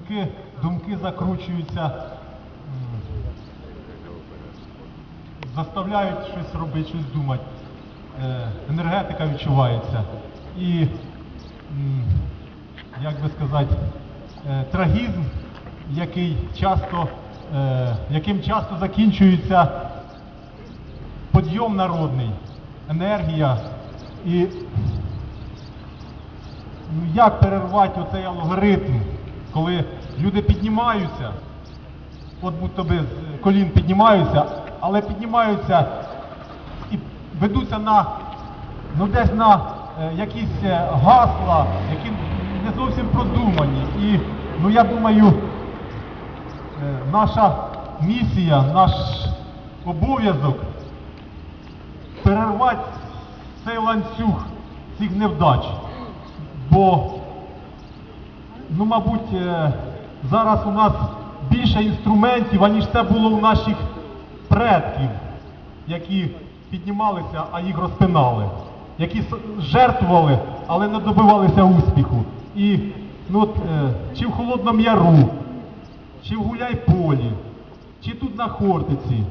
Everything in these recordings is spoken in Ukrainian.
думки, думки закручуються, заставляють щось робити, щось думати. Е, енергетика відчувається. І, як би сказати, е, трагізм, який часто, е, яким часто закінчується подйом народний, енергія. І ну, як перервати оцей алгоритм, коли люди піднімаються, от будь-то би з колін піднімаються, але піднімаються і ведуться на ну десь на е, якісь е, гасла, які не зовсім продумані. І ну я думаю, е, наша місія, наш обов'язок перервати цей ланцюг цих невдач. Бо, ну, мабуть, е, зараз у нас більше інструментів, аніж це було у наших предків, які піднімалися, а їх розпинали, які жертвували, але не добивалися успіху. І ну, от, е, чи в Холодному Яру, чи в Гуляйполі, чи тут на Хортиці.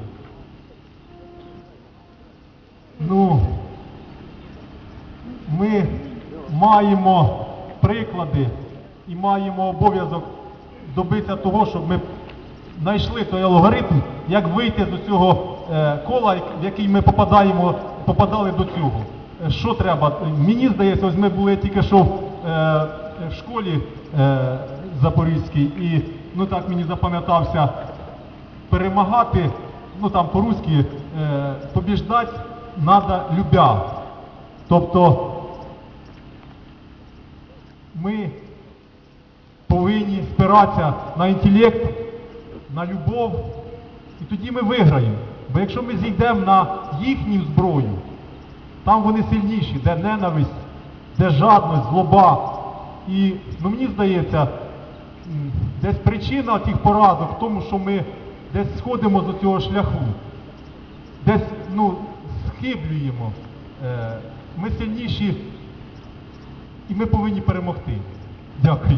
Ну, ми маємо приклади і маємо обов'язок добитися того, щоб ми знайшли той алгоритм, як вийти з цього е, кола, в який ми попадаємо, попадали до цього. Е, Що треба? Мені здається, ось ми були тільки що в, е, школі Запорізькій, і ну так мені запам'ятався перемагати, ну там по-руськи, е, побіждати треба любя. Тобто ми спиратися на інтелект, на любов, і тоді ми виграємо. Бо якщо ми зійдемо на їхню зброю, там вони сильніші, де ненависть, де жадність, злоба. І ну, мені здається, десь причина тих поразок в тому, що ми десь сходимо з цього шляху, десь ну, схиблюємо. Е, Ми сильніші і ми повинні перемогти. Дякую.